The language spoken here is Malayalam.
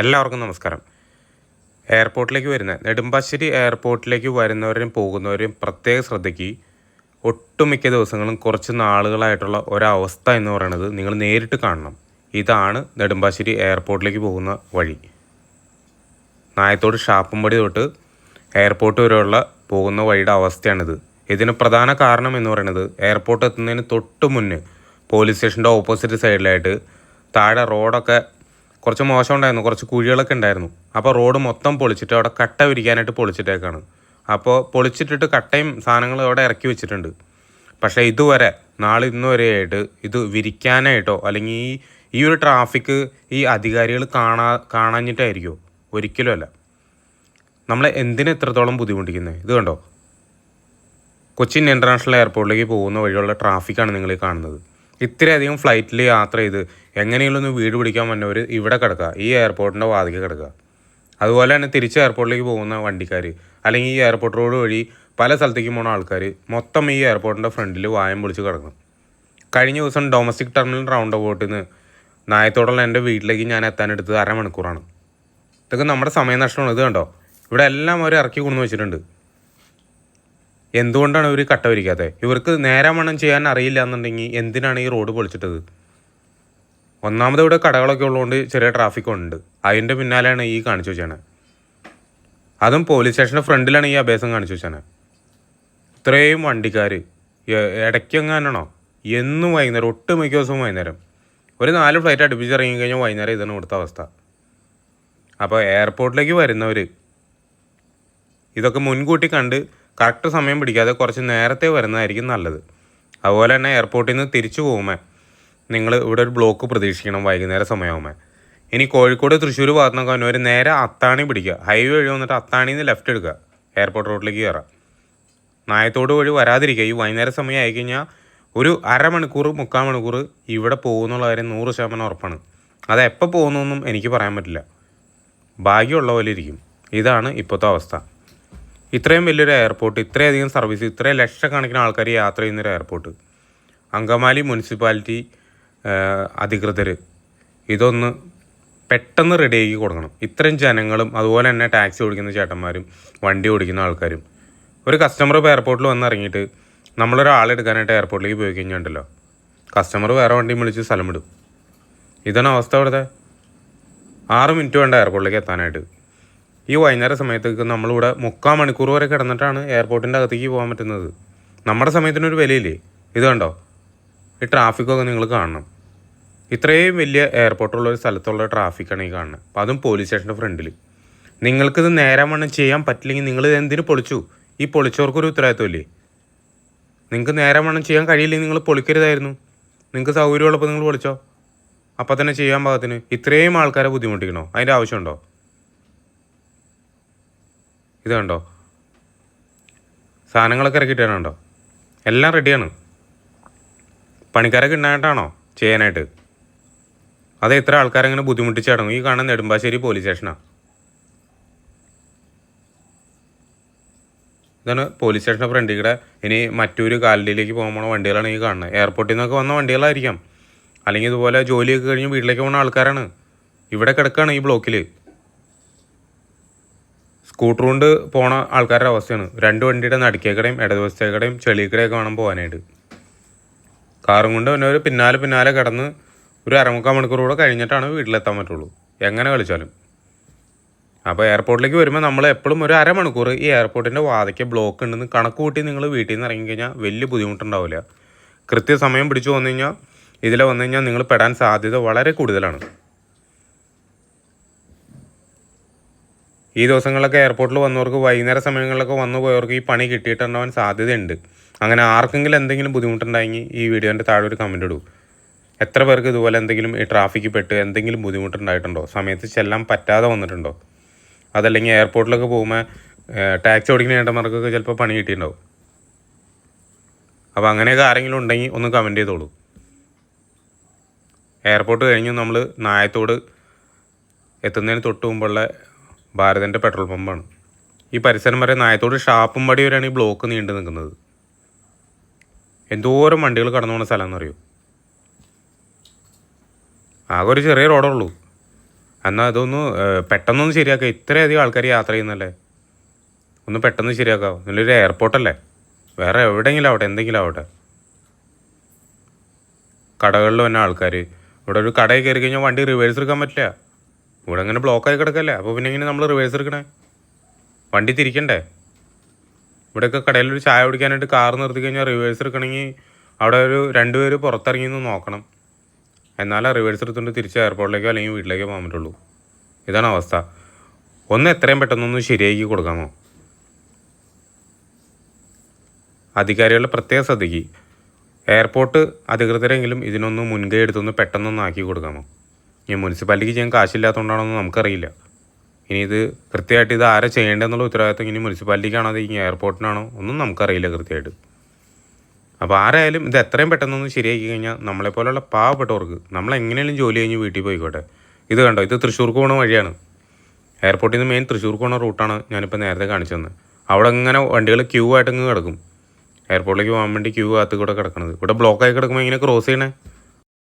എല്ലാവർക്കും നമസ്കാരം. എയർപോർട്ടിലേക്ക് വരുന്ന നെടുമ്പാശ്ശേരി എയർപോർട്ടിലേക്ക് വരുന്നവരും പോകുന്നവരും പ്രത്യേക ശ്രദ്ധയ്ക്ക് ഒട്ടുമിക്ക ദിവസങ്ങളും കുറച്ച് നാളുകളായിട്ടുള്ള ഒരവസ്ഥ എന്ന് പറയുന്നത് നിങ്ങൾ നേരിട്ട് കാണണം. ഇതാണ് നെടുമ്പാശ്ശേരി എയർപോർട്ടിലേക്ക് പോകുന്ന വഴി. നായത്തോട് ഷാപ്പുംപടി തൊട്ട് എയർപോർട്ട് വരെയുള്ള പോകുന്ന വഴിയുടെ അവസ്ഥയാണിത്. ഇതിന് പ്രധാന കാരണം എന്ന് പറയുന്നത് എയർപോർട്ട് എത്തുന്നതിന് തൊട്ട് മുന്നേ പോലീസ് സ്റ്റേഷന്റെ ഓപ്പോസിറ്റ് സൈഡിലായിട്ട് താഴെ റോഡൊക്കെ കുറച്ച് മോശം ഉണ്ടായിരുന്നു. കുറച്ച് കുഴികളൊക്കെ ഉണ്ടായിരുന്നു. അപ്പോൾ റോഡ് മൊത്തം പൊളിച്ചിട്ട് അവിടെ കട്ട വിരിക്കാനായിട്ട് പൊളിച്ചിട്ടേക്കാണ്. അപ്പോൾ പൊളിച്ചിട്ടിട്ട് കട്ടയും സാധനങ്ങളും അവിടെ ഇറക്കി വെച്ചിട്ടുണ്ട്. പക്ഷേ ഇതുവരെ നാളെ ഇന്ന് വരെയായിട്ട് ഇത് വിരിക്കാനായിട്ടോ അല്ലെങ്കിൽ ഈ ഈ ഒരു ട്രാഫിക് ഈ അധികാരികൾ കാണാ കാണാഞ്ഞിട്ടായിരിക്കുമോ ഒരിക്കലും അല്ല. നമ്മളെ എന്തിന് എത്രത്തോളം ബുദ്ധിമുട്ടിക്കുന്നത് ഇത് കണ്ടോ? കൊച്ചിൻ ഇന്റർനാഷണൽ എയർപോർട്ടിലേക്ക് പോകുന്ന വഴിയുള്ള ട്രാഫിക്കാണ് നിങ്ങൾ കാണുന്നത്. ഇത്രയധികം ഫ്ലൈറ്റിൽ യാത്ര ചെയ്ത് എങ്ങനെയുള്ളൊന്ന് വീട് പിടിക്കാൻ വന്നവർ ഇവിടെ കിടക്കുക ഈ എയർപോർട്ടിന്റെ വാതിക്ക് കിടക്കുക. അതുപോലെ തന്നെ തിരിച്ച് എയർപോർട്ടിലേക്ക് പോകുന്ന വണ്ടിക്കാർ അല്ലെങ്കിൽ ഈ എയർപോർട്ട് റോഡ് വഴി പല സ്ഥലത്തേക്ക് പോകുന്ന ആൾക്കാർ മൊത്തം ഈ എയർപോർട്ടിന്റെ ഫ്രണ്ടിൽ വായം പൊളിച്ച് കിടക്കണം കഴിഞ്ഞ ദിവസം ഡൊമസ്റ്റിക് ടെർമിനൽ റൗണ്ട് അബൌട്ടിൽ നിന്ന് നായത്തോടുള്ള എന്റെ വീട്ടിലേക്ക് ഞാൻ എത്താനെടുത്തത് അരമണിക്കൂറാണ്. ഇതൊക്കെ നമ്മുടെ സമയം നഷ്ടമാണ് ഇത് കണ്ടോ? ഇവിടെ എല്ലാം അവർ ഇറക്കി കൊണ്ടു വെച്ചിട്ടുണ്ട്. എന്തുകൊണ്ടാണ് ഇവർ കട്ട വരിക്കാത്തത് ഇവർക്ക് നേരമണം ചെയ്യാൻ അറിയില്ല എന്നുണ്ടെങ്കിൽ എന്തിനാണ് ഈ റോഡ് പൊളിച്ചിട്ടത്? ഒന്നാമത് ഇവിടെ കടകളൊക്കെ ഉള്ളതുകൊണ്ട് ചെറിയ ട്രാഫിക് ഉണ്ട്. അതിന്റെ പിന്നാലെയാണ് ഈ കാണിച്ചു വെച്ചാണ് അതും പോലീസ് സ്റ്റേഷന്റെ ഫ്രണ്ടിലാണ് ഈ അഭ്യാസം കാണിച്ചു വെച്ചാണ് ഇത്രയും വണ്ടിക്കാർ ഇടയ്ക്കെങ്ങാനാണോ? എന്നും വൈകുന്നേരം ഒട്ടുമിക്ക ദിവസവും വൈകുന്നേരം. ഒരു നാല് ഫ്ലൈറ്റ് അടുപ്പിച്ച് ഇറങ്ങി കഴിഞ്ഞാൽ വൈകുന്നേരം ഇതാണ് ഇവിടുത്തെ അവസ്ഥ. അപ്പോൾ എയർപോർട്ടിലേക്ക് വരുന്നവർ ഇതൊക്കെ മുൻകൂട്ടി കണ്ട് കറക്റ്റ് സമയം പിടിക്കാതെ കുറച്ച് നേരത്തെ വരുന്നതായിരിക്കും നല്ലത്. അതുപോലെ തന്നെ എയർപോർട്ടിൽ നിന്ന് തിരിച്ചു പോകുമ്പോൾ നിങ്ങൾ ഇവിടെ ഒരു ബ്ലോക്ക് പ്രതീക്ഷിക്കണം വൈകുന്നേരം സമയമാകുമ്പോൾ ഇനി കോഴിക്കോട് തൃശ്ശൂർ ഭാഗത്ത് നിന്നൊക്കെ വന്നവർ നേരെ അത്താണി പിടിക്കുക. ഹൈവേ വഴി വന്നിട്ട് അത്താണിയിൽ നിന്ന് ലെഫ്റ്റ് എടുക്കുക. എയർപോർട്ട് റോഡിലേക്ക് കയറാം. നായത്തോട് വഴി വരാതിരിക്കുക. ഈ വൈകുന്നേരം സമയം ആയിക്കഴിഞ്ഞാൽ ഒരു അരമണിക്കൂർ മുക്കാൽ മണിക്കൂർ ഇവിടെ പോകുന്നുള്ള കാര്യം നൂറ് ശതമാനം ഉറപ്പാണ്. അത് എപ്പോൾ പോകുന്നൊന്നും എനിക്ക് പറയാൻ പറ്റില്ല. ഭാഗ്യമുള്ള പോലെ ഇരിക്കും. ഇതാണ് ഇപ്പോഴത്തെ അവസ്ഥ. ഇത്രയും വലിയൊരു എയർപോർട്ട് ഇത്രയധികം സർവീസ് ഇത്രയും ലക്ഷക്കണക്കിന് ആൾക്കാർ യാത്ര ചെയ്യുന്നൊരു എയർപോർട്ട് അങ്കമാലി മുനിസിപ്പാലിറ്റി അധികൃതർ ഇതൊന്ന് പെട്ടെന്ന് റെഡിയാക്കി കൊടുക്കണം. ഇത്രയും ജനങ്ങളും അതുപോലെ തന്നെ ടാക്സി ഓടിക്കുന്ന ചേട്ടന്മാരും വണ്ടി ഓടിക്കുന്ന ആൾക്കാരും. ഒരു കസ്റ്റമർ ഇപ്പോൾ എയർപോർട്ടിൽ വന്നിറങ്ങിയിട്ട് നമ്മളൊരാളെടുക്കാനായിട്ട് എയർപോർട്ടിലേക്ക് പോയി കഴിഞ്ഞിട്ടുണ്ടല്ലോ കസ്റ്റമർ വേറെ വണ്ടിയും വിളിച്ച് സ്ഥലം വിടും. ഇതാണ് അവസ്ഥ അവിടുത്തെ. ആറ് മിനിറ്റ് വേണ്ട എയർപോർട്ടിലേക്ക് എത്താനായിട്ട്. ഈ വൈകുന്നേര സമയത്തേക്ക് നമ്മളിവിടെ മുക്കാൽ മണിക്കൂർ വരെ കിടന്നിട്ടാണ് എയർപോർട്ടിന്റെ അകത്തേക്ക് പോകാൻ പറ്റുന്നത്. നമ്മുടെ സമയത്തിനൊരു വിലയില്ലേ? ഇത് കണ്ടോ? ഈ ട്രാഫിക്കൊക്കെ നിങ്ങൾ കാണണം. ഇത്രയും വലിയ എയർപോർട്ടുള്ള ഒരു സ്ഥലത്തുള്ള ട്രാഫിക്കാണ് ഈ കാണുന്നത് അപ്പം അതും പോലീസ് സ്റ്റേഷന്റെ ഫ്രണ്ടിൽ നിങ്ങൾക്കിത് നേരം വണ്ണം ചെയ്യാൻ പറ്റില്ലെങ്കിൽ നിങ്ങൾ ഇത് എന്തിനു പൊളിച്ചു? ഈ പൊളിച്ചവർക്കൊരു ഉത്തരവാദിത്വമില്ലേ നിങ്ങൾക്ക് നേരം വണ്ണം ചെയ്യാൻ കഴിയില്ലെങ്കിൽ നിങ്ങൾ പൊളിക്കരുതായിരുന്നു. നിങ്ങൾക്ക് സൗകര്യമുള്ളപ്പോൾ നിങ്ങൾ പൊളിച്ചോ? അപ്പം തന്നെ ചെയ്യാൻ പാകത്തിന്. ഇത്രയും ആൾക്കാരെ ബുദ്ധിമുട്ടിക്കണോ? അതിന്റെ ആവശ്യമുണ്ടോ? ഇത് കണ്ടോ? സാധനങ്ങളൊക്കെ ഇറക്കിയിട്ടാണോ എല്ലാം റെഡിയാണ് പണിക്കാരൊക്കെ ഉണ്ടായിട്ടാണോ ചെയ്യാനായിട്ട്? അത് എത്ര ആൾക്കാരെങ്ങനെ ബുദ്ധിമുട്ടിച്ച് അടങ്ങും ഈ കാണുന്ന നെടുമ്പാശ്ശേരി പോലീസ് സ്റ്റേഷനാണ് ഇതാണ് പോലീസ് സ്റ്റേഷന്റെ ഫ്രണ്ടിൽ കൂടെ. ഇനി മറ്റൊരു കാലടിയിലേക്ക് പോകാൻ പോണ വണ്ടികളാണ് ഈ കാണുന്നത് എയർപോർട്ടിൽ നിന്നൊക്കെ വന്ന വണ്ടികളായിരിക്കാം. അല്ലെങ്കിൽ ഇതുപോലെ ജോലിയൊക്കെ കഴിഞ്ഞ് വീട്ടിലേക്ക് പോകുന്ന ആൾക്കാരാണ്. ഇവിടെ കിടക്കുകയാണ് ഈ ബ്ലോക്കിൽ സ്കൂട്ടർ കൊണ്ട് പോണ ആൾക്കാരുടെ അവസ്ഥയാണ്. രണ്ട് വണ്ടിയുടെ നടുക്കേക്കടയും ഇടതുവശത്തേക്കടയും ചെളിക്കടയൊക്കെ വേണം പോകാനായിട്ട് കാറും കൊണ്ട് പിന്നെ ഒരു പിന്നാലെ പിന്നാലെ കിടന്ന് ഒരു അരമുക്കാൽ മണിക്കൂർ കൂടെ കഴിഞ്ഞിട്ടാണ് വീട്ടിലെത്താൻ പറ്റുള്ളൂ. എങ്ങനെ കളിച്ചാലും. അപ്പോൾ എയർപോർട്ടിലേക്ക് വരുമ്പോൾ നമ്മൾ എപ്പോഴും ഒരു അരമണിക്കൂർ ഈ എയർപോർട്ടിന്റെ വാതയ്ക്ക് ബ്ലോക്ക് ഉണ്ടെന്ന് കണക്ക് കൂട്ടി നിങ്ങൾ വീട്ടിൽ നിന്ന് ഇറങ്ങി കഴിഞ്ഞാൽ വലിയ ബുദ്ധിമുട്ടുണ്ടാവില്ല. കൃത്യസമയം പിടിച്ചു വന്നു കഴിഞ്ഞാൽ ഇതിൽ വന്നു കഴിഞ്ഞാൽ നിങ്ങൾ പെടാൻ സാധ്യത വളരെ കൂടുതലാണ്. ഈ ദിവസങ്ങളിലൊക്കെ എയർപോർട്ടിൽ വന്നവർക്ക് വൈകുന്നേര സമയങ്ങളിലൊക്കെ വന്നു പോയവർക്ക് ഈ പണി കിട്ടിയിട്ടുണ്ടാവാൻ സാധ്യതയുണ്ട്. അങ്ങനെ ആർക്കെങ്കിലും എന്തെങ്കിലും ബുദ്ധിമുട്ടുണ്ടായെങ്കിൽ ഈ വീഡിയോന്റെ താഴെ ഒരു കമന്റ് ഇടൂ. എത്ര പേർക്ക് ഇതുപോലെ എന്തെങ്കിലും ഈ ട്രാഫിക്കിൽ പെട്ട് എന്തെങ്കിലും ബുദ്ധിമുട്ടുണ്ടായിട്ടുണ്ടോ? സമയത്ത് ചെല്ലാൻ പറ്റാതെ വന്നിട്ടുണ്ടോ? അതല്ലെങ്കിൽ എയർപോർട്ടിലൊക്കെ പോകുമ്പോൾ ടാക്സി ഓടിക്കുന്ന ഏട്ടന്മാർക്കൊക്കെ ചിലപ്പോൾ പണി കിട്ടിയിട്ടുണ്ടാവും. അപ്പോൾ അങ്ങനെയൊക്കെ ആരെങ്കിലും ഉണ്ടെങ്കിൽ ഒന്ന് കമന്റ് ചെയ്തോളൂ. എയർപോർട്ട് കഴിഞ്ഞ് നമ്മൾ നായത്തോട് എത്തുന്നതിന് തൊട്ട് മുമ്പുള്ള ഭാരതന്റെ പെട്രോൾ പമ്പാണ്. ഈ പരിസരം വരെ നായത്തോട് ഷാപ്പും പടി വരെയാണ് ഈ ബ്ലോക്ക് നീണ്ടു നിൽക്കുന്നത്. എന്തോരം വണ്ടികൾ കടന്നു പോകുന്ന സ്ഥലം എന്നറിയോ ആകെ ഒരു ചെറിയ റോഡുള്ളൂ എന്നാൽ അതൊന്ന് പെട്ടെന്നൊന്ന് ശരിയാക്കുക ഇത്രയധികം ആൾക്കാർ യാത്ര ചെയ്യുന്നല്ലേ? ഒന്ന് പെട്ടെന്ന് ശരിയാക്കാം നല്ലൊരു എയർപോർട്ടല്ലേ? വേറെ എവിടെയെങ്കിലും ആവട്ടെ എന്തെങ്കിലും ആവട്ടെ. കടകളിൽ വന്ന ആൾക്കാർ ഇവിടെ ഒരു കടയിൽ കയറി കഴിഞ്ഞാൽ വണ്ടി റിവേഴ്സ് എടുക്കാൻ പറ്റില്ല. ഇവിടെ അങ്ങനെ ബ്ലോക്കായി കിടക്കല്ലേ? അപ്പോൾ പിന്നെ ഇങ്ങനെ നമ്മൾ റിവേഴ്സ് എടുക്കണേ? വണ്ടി തിരിക്കണ്ടേ? ഇവിടെയൊക്കെ കടയിലൊരു ചായ കുടിക്കാനായിട്ട് കാർ നിർത്തി കഴിഞ്ഞാൽ റിവേഴ്സ് എടുക്കണമെങ്കിൽ അവിടെ ഒരു രണ്ടുപേര് പുറത്തിറങ്ങി നിന്ന് നോക്കണം. എന്നാലേ റിവേഴ്സ് എടുത്തുകൊണ്ട് തിരിച്ച് എയർപോർട്ടിലേക്കോ അല്ലെങ്കിൽ വീട്ടിലേക്കോ പോകാൻ പറ്റുള്ളൂ. ഇതാണ് അവസ്ഥ. ഒന്ന് എത്രയും പെട്ടെന്നൊന്ന് ശരിയാക്കി കൊടുക്കാമോ? അധികാരികളുടെ പ്രത്യേക ശ്രദ്ധയ്ക്ക്. എയർപോർട്ട് അധികൃതരെങ്കിലും ഇതിനൊന്ന് മുൻകൈ എടുത്തൊന്ന് പെട്ടെന്നൊന്ന് ആക്കി കൊടുക്കാമോ? ഈ മുനിസിപ്പാലിറ്റിക്ക് ചെയ്യാൻ കാശില്ലാത്തതുകൊണ്ടാണെന്ന് നമുക്കറിയില്ല. ഇനി ഇത് കൃത്യമായിട്ട് ഇത് ആരാ ചെയ്യേണ്ടതെന്നുള്ള ഉത്തരവാദിത്വം ഇനി മുനിസിപ്പാലിറ്റിക്കാണോ അത് ഇനി എയർപോർട്ടിനാണോ ഒന്നും നമുക്കറിയില്ല കൃത്യമായിട്ട്. അപ്പോൾ ആരായാലും ഇത് എത്രയും പെട്ടെന്നൊന്ന് ശരിയാക്കി കഴിഞ്ഞാൽ നമ്മളെപ്പോലുള്ള പാവപ്പെട്ടവർക്ക് നമ്മൾ ജോലി കഴിഞ്ഞ് വീട്ടിൽ പോയിക്കോട്ടെ. ഇത് കണ്ടോ ഇത് തൃശ്ശൂർക്ക് പോണ വഴിയാണ്. എയർപോർട്ടിൽ നിന്ന് മെയിൻ തൃശ്ശൂർക്ക് പോണ റൂട്ടാണ് ഞാനിപ്പോൾ നേരത്തെ കാണിച്ചു തന്നത്. അവിടെ ഇങ്ങനെ വണ്ടികൾ ക്യൂ ആയിട്ട് ഇങ്ങ് കിടക്കും. എയർപോർട്ടിലേക്ക് പോകാൻ വേണ്ടി ക്യൂ കാത്ത് കൂടെ കിടക്കണത്. ഇവിടെ ബ്ലോക്കായി കിടക്കുമ്പോൾ ഇങ്ങനെ ക്രോസ് ചെയ്യണേ?